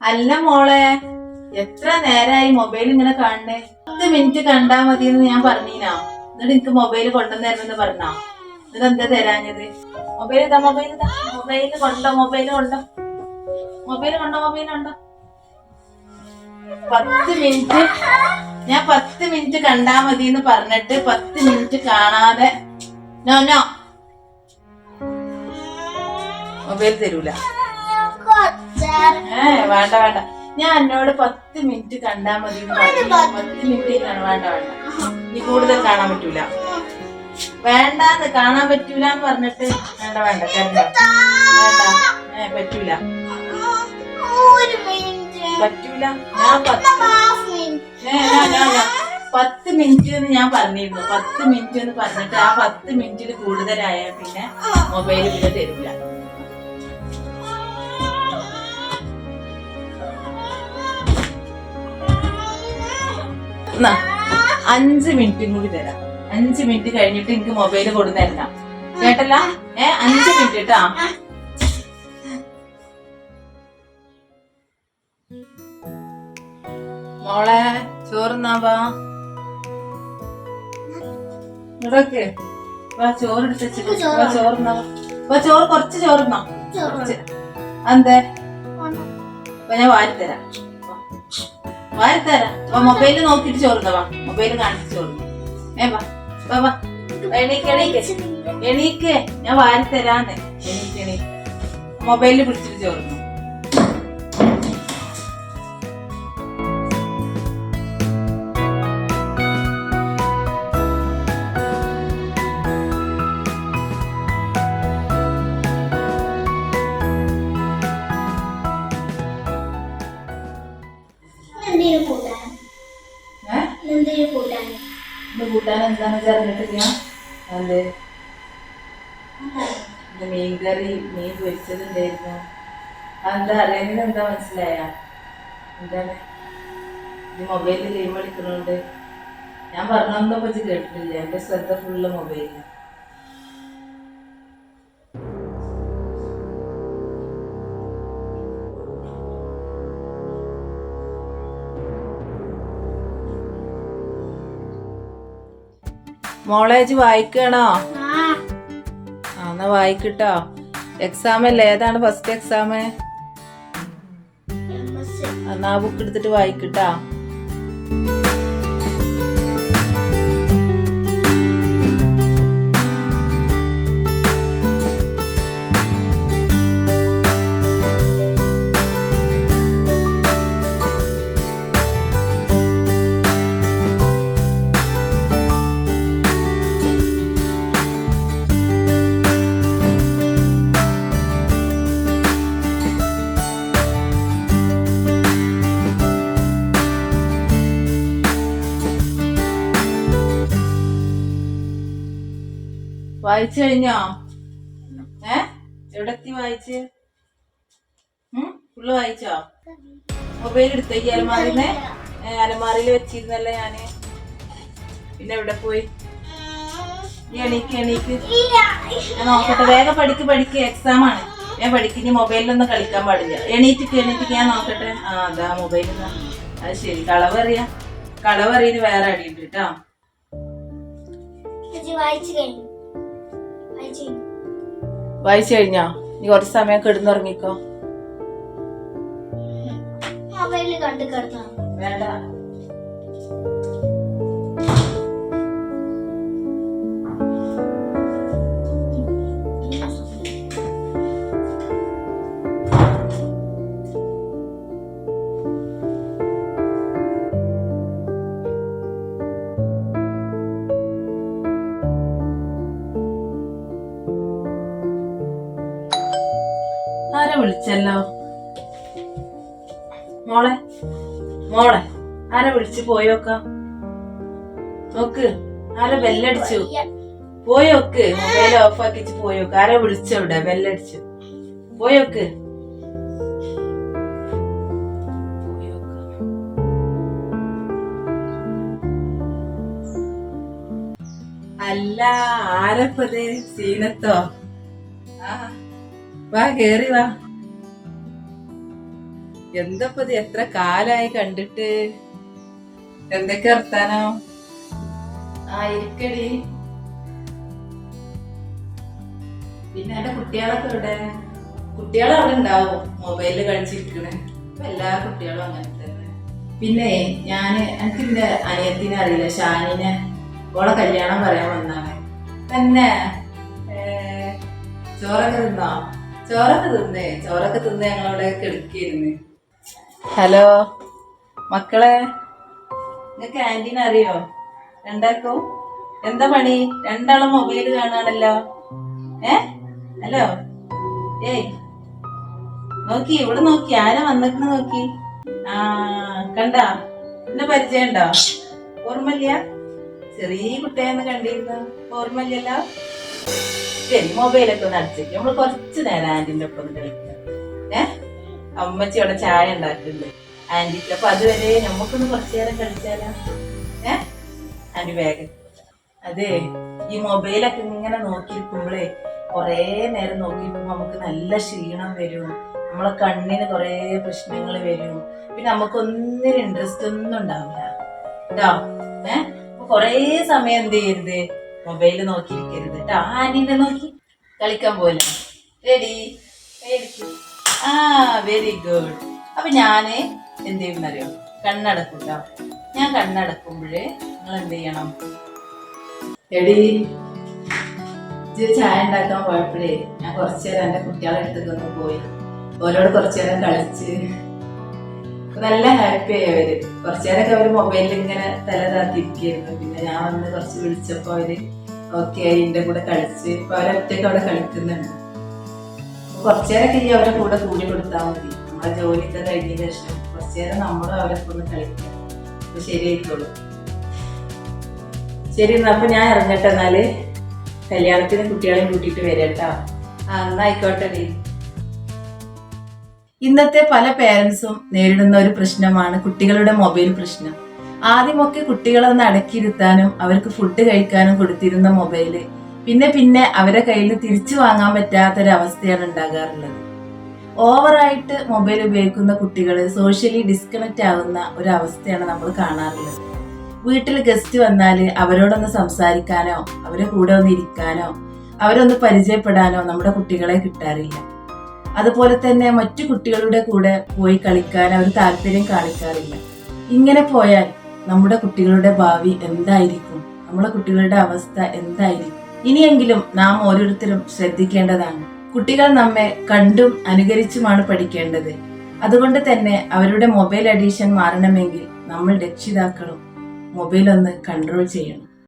അല്ല മോളെ എത്ര നേരായി മൊബൈൽ ഇങ്ങനെ കാണണേ പത്ത് മിനിറ്റ് കണ്ടാ മതി എന്ന് ഞാൻ പറഞ്ഞീനാ. എന്നിട്ട് എനിക്ക് മൊബൈൽ കൊണ്ടുവന്നു പറഞ്ഞോ. എന്നിട്ട് എന്താ തരാഞ്ഞത്? മൊബൈൽ ഇതാ മൊബൈൽ മൊബൈൽ കൊണ്ടോ മൊബൈൽ കൊണ്ടോ? മൊബൈൽ കൊണ്ടോ മൊബൈൽ കൊണ്ടോ? പത്ത് മിനിറ്റ് ഞാൻ പത്ത് മിനിറ്റ് കണ്ടാ മതി എന്ന് പറഞ്ഞിട്ട് പത്ത് മിനിറ്റ് കാണാതെ. No no. മൊബൈൽ തരൂല. വേണ്ട വേണ്ട. ഞാൻ എന്നോട് പത്ത് മിനിറ്റ് കണ്ടാ മതി. പത്ത് മിനിറ്റ് വേണ്ട വേണ്ട. നീ കൂടുതൽ കാണാൻ പറ്റൂല. വേണ്ടാന്ന് കാണാൻ പറ്റൂല എന്ന് പറഞ്ഞിട്ട് വേണ്ട വേണ്ട കരണ്ട വേണ്ട. ഏ പറ്റൂല. പറ്റൂല. ഞാൻ പത്ത്. പത്ത് മിനിറ്റ്. എന്ന് ഞാൻ പറഞ്ഞിരുന്നു. പത്ത് മിനിറ്റ് എന്ന് പറഞ്ഞിട്ട് ആ പത്ത് മിനിറ്റിൽ കൂടുതലായ പിന്നെ മൊബൈൽ പിന്നെ തരില്ല അഞ്ച് മിനിറ്റും കൂടി തരാം. അഞ്ച് മിനിറ്റ് കഴിഞ്ഞിട്ട് എനിക്ക് മൊബൈൽ കൊടു തരണം. കേട്ടല്ല? ഏ അഞ്ച് മിനിറ്റ് കേട്ടാ. മോളെ ചോറുന്നാവാ വാ. ചോറ് എടുത്ത് വാ ചോറുന്നാ വാ. ചോറ് കുറച്ച് ചോറുന്നോ. കുറച്ച്. അപ്പൊ ഞാൻ വാരിത്തരാം വാ. വാരിത്തരാം വാ മൊബൈൽ നോക്കിട്ട് ചോറുന്ന വാ. മൊബൈൽ കാണിച്ച് ചോറുന്നു ഏ വാ. വാ വാ. എണീക്ക് എണീക്ക്. എണീക്ക്. ഞാൻ വാരിത്തരാന്ന്. എണീക്ക് എണീക്ക്. മൊബൈലിൽ പിടിച്ചിട്ട് ചോറുന്നു എന്തെങ്കിലും കൂട്ടാൻ? നന്ദിയെ കൂട്ടാൻ? കൂട്ടാൻ അറിഞ്ഞിട്ടില്ല അതെ. ഇത് മീൻകറി മീൻ പൊരിച്ചതുണ്ടായിരുന്നു. അതെന്താ അല്ലെങ്കിൽ എന്താ മനസ്സിലായ? എന്താണ്? ഈ മൊബൈലിൽ ഗെയിം ഞാൻ പറഞ്ഞൊന്നും പറ്റി കേട്ടിട്ടില്ല. എന്റെ ശ്രദ്ധ ഫുള്ള് മൊബൈലിൽ മോളേജ് വായിക്കണോ? ആ. എന്നാ വായിക്കട്ടോ. എക്സാം അല്ലേ? ഏതാണ് ഫസ്റ്റ് എക്സാം എന്നാ ബുക്ക് എടുത്തിട്ട് വായിക്കിട്ടോ. വായിച്ചു കഴിഞ്ഞോ? ഏ? എവിടെ എത്തി വായിച്ച് ഫുള്ള് വായിച്ചോ? മൊബൈൽ എടുത്തോ ഈ അലമാറിന്ന് അലമാറിയിൽ വെച്ചിരുന്നല്ലേ ഞാൻ. പിന്നെ എവിടെ പോയി? എണീക്ക് എണീക്ക്. നോക്കട്ടെ വേഗം പഠിക്ക് പഠിക്ക്. എക്സാം ആണ്. ഞാൻ പഠിക്ക് ഇനി മൊബൈലിലൊന്നും കളിക്കാൻ പാടില്ല. എണീറ്റിക്ക് എണീറ്റിക്ക്. ഞാൻ നോക്കട്ടെ. ആ അതാ മൊബൈലിൽ അത് ശരി. കളവറിയാ. കളവറിയിന് വേറെ അടിയുണ്ട് കേട്ടോ. വായിച്ചു കഴിഞ്ഞു. വായിച്ചു കഴിഞ്ഞു? നീ കുറച്ച് സമയം കിടന്നുറങ്ങിക്കോ. മൊബൈലിൽ കണ്ടു കിടന്നു വേണ്ട. വിളിച്ചല്ലോ? മോളെ മോളെ ആരെ വിളിച്ചു പോയോക്ക നോക്ക് ആരെ ബെല്ലടിച്ചു? പോയോക്ക് മൊബൈൽ ഓഫ് ആക്കിച്ച് പോയോക്ക് ആരെ വിളിച്ചവിടെ ബെല്ലടിച്ചു? പോയോക്ക്. അല്ല ആരപ്പത്? സീനത്തോ? ആ വാ കേറി വാ. എന്തപ്പത് എത്ര കാലായി കണ്ടിട്ട്? എന്തൊക്കെ വർത്താനോ? ആയിരിക്കടി. പിന്നെ എന്റെ കുട്ടികളൊക്കെ ഇവിടെ കുട്ടികൾ അവിടെ ഉണ്ടാവും. മൊബൈലിൽ കളിച്ചിരിക്കണേ. ഇപ്പൊ എല്ലാ കുട്ടികളും അങ്ങനെ തന്നെ. പിന്നെ ഞാൻ എനിക്ക് എന്റെ അനിയത്തിനെ അറിയില്ല. ഷാനിനെ. ഓളെ കല്യാണം പറയാൻ വന്നാണ്. തന്നെ ചോറൊക്കെ തിന്നോ? ചോറൊക്കെ തിന്നേ. ചോറൊക്കെ തിന്ന് ഞങ്ങളവിടെ കിടക്കിയിരുന്നു ഹലോ. മക്കളെ നിങ്ങൾക്ക് ക്യാന്റീൻ അറിയോ? രണ്ടാക്കും എന്താ പണി? രണ്ടാളും മൊബൈൽ കാണാണല്ലോ ഏ? ഹലോ. ഏയ്. നോക്കി ഇവിടെ നോക്കി. ആരാ വന്നിട്ട് നോക്കി. ആ കണ്ട? എന്നെ പരിചയം ഉണ്ടോ ഓർമ്മയില്ല? ചെറിയ കുട്ടിയെന്ന് കണ്ടിരുന്നു ഓർമ്മയില്ലല്ലോ? ശരി മൊബൈലൊക്കെ ഒന്ന് അടിച്ചേക്ക് നമ്മൾ കുറച്ച് നേരം ആന്റിന്റെ ഒപ്പം കളിക്കാം. അമ്മച്ചി അവിടെ ചായ ഉണ്ടാക്കുന്നുണ്ട്. ആന്റിക്ക് അപ്പൊ അതുവരെ നമുക്കൊന്ന് കുറച്ചു നേരം കളിച്ചാലോ? ഏ? ആന്റി വേഗം. അതെ ഈ മൊബൈലൊക്കെ ഇങ്ങനെ നോക്കിയിരിക്കുമ്പോഴേ കുറേ നേരം നോക്കിയിരിക്കുമ്പോ നമുക്ക് നല്ല ക്ഷീണം വരും. നമ്മളെ കണ്ണിന് കുറേ പ്രശ്നങ്ങൾ വരും. പിന്നെ നമുക്കൊന്നിനും ഇൻട്രസ്റ്റ് ഒന്നും ഉണ്ടാവില്ല. കേട്ടോ ഏ? അപ്പൊ കുറേ സമയം എന്ത് ചെയ്യരുത്? മൊബൈൽ നോക്കിയിരിക്കരുത്. കേട്ടോ ആന്റിനെ നോക്കി കളിക്കാൻ പോലെ റെഡി ആ വെരി ഗുഡ് അപ്പൊ ഞാൻ എന്ത് ചെയ്യുന്നറിയോ കണ്ണടക്കും ഞാൻ കണ്ണടക്കുമ്പോഴേ നിങ്ങൾ എന്ത് ചെയ്യണം എടി ചായ ഉണ്ടാക്കാൻ പോയപ്പോഴേ ഞാൻ കുറച്ചു നേരം എന്റെ കുട്ടികളെ അടുത്തേക്ക് ഒന്ന് പോയി. ഓരോട് കുറച്ചു നേരം കളിച്ച് നല്ല ഹാപ്പി ആയി അവർ. കുറച്ചു നേരമൊക്കെ അവർ മൊബൈലിൽ ഇങ്ങനെ തല താത്തിരിക്കുന്നു പിന്നെ ഞാൻ വന്ന് കുറച്ച് വിളിച്ചപ്പോ അവർ ഓക്കെ ആയി എന്റെ കൂടെ കളിച്ച്. ഇപ്പൊ അവരൊറ്റയ്ക്ക് അവിടെ കളിക്കുന്നുണ്ട്. അപ്പൊ കുറച്ചു നേരമൊക്കെ ഈ അവരെ കൂടെ കൂടി കൊടുത്താൽ മതി. നമ്മുടെ ജോലിയൊക്കെ കഴിഞ്ഞതിന് ശേഷം കുറച്ചു നേരം നമ്മളും അവരെ ഒന്ന് കളിക്കാം. അപ്പൊ ശരി എന്നാ അപ്പൊ ഞാൻ ഇറങ്ങട്ടെ എന്നാൽ? കല്യാണത്തിന് കുട്ടികളെ കൂട്ടിയിട്ട് വരട്ടാ ആ എന്നാ ആയിക്കോട്ടെ ഇന്നത്തെ പല പേരൻസും നേരിടുന്ന ഒരു പ്രശ്നമാണ് കുട്ടികളുടെ മൊബൈൽ പ്രശ്നം. ആദ്യമൊക്കെ കുട്ടികളൊന്ന് അടക്കിയിരുത്താനും അവർക്ക് ഫുഡ് കഴിക്കാനും കൊടുത്തിരുന്ന മൊബൈൽ. പിന്നെ പിന്നെ അവരെ കയ്യിൽ തിരിച്ചു വാങ്ങാൻ പറ്റാത്തൊരവസ്ഥയാണ് ഉണ്ടാകാറുള്ളത്. ഓവറായിട്ട് മൊബൈൽ ഉപയോഗിക്കുന്ന കുട്ടികൾ സോഷ്യലി ഡിസ്കണക്റ്റ് ആവുന്ന ഒരു അവസ്ഥയാണ് നമ്മൾ കാണാറുള്ളത്. വീട്ടിൽ ഗസ്റ്റ് വന്നാൽ അവരോടൊന്ന് സംസാരിക്കാനോ അവരെ കൂടെ ഒന്ന് ഇരിക്കാനോ അവരൊന്ന് പരിചയപ്പെടാനോ നമ്മുടെ കുട്ടികളെ കിട്ടാറില്ല. അതുപോലെ തന്നെ മറ്റു കുട്ടികളുടെ കൂടെ പോയി കളിക്കാൻ അവർ താല്പര്യം കാണിക്കാറില്ല. ഇങ്ങനെ പോയാൽ നമ്മുടെ കുട്ടികളുടെ ഭാവി എന്തായിരിക്കും? നമ്മുടെ കുട്ടികളുടെ അവസ്ഥ എന്തായിരിക്കും? ഇനിയെങ്കിലും നാം ഓരോരുത്തരും ശ്രദ്ധിക്കേണ്ടതാണ്. കുട്ടികൾ നമ്മെ കണ്ടും അനുകരിച്ചുമാണ് പഠിക്കേണ്ടത്. അതുകൊണ്ട് തന്നെ അവരുടെ മൊബൈൽ അഡീഷൻ മാറണമെങ്കിൽ നമ്മൾ രക്ഷിതാക്കളും മൊബൈൽ ഒന്ന് കൺട്രോൾ ചെയ്യണം.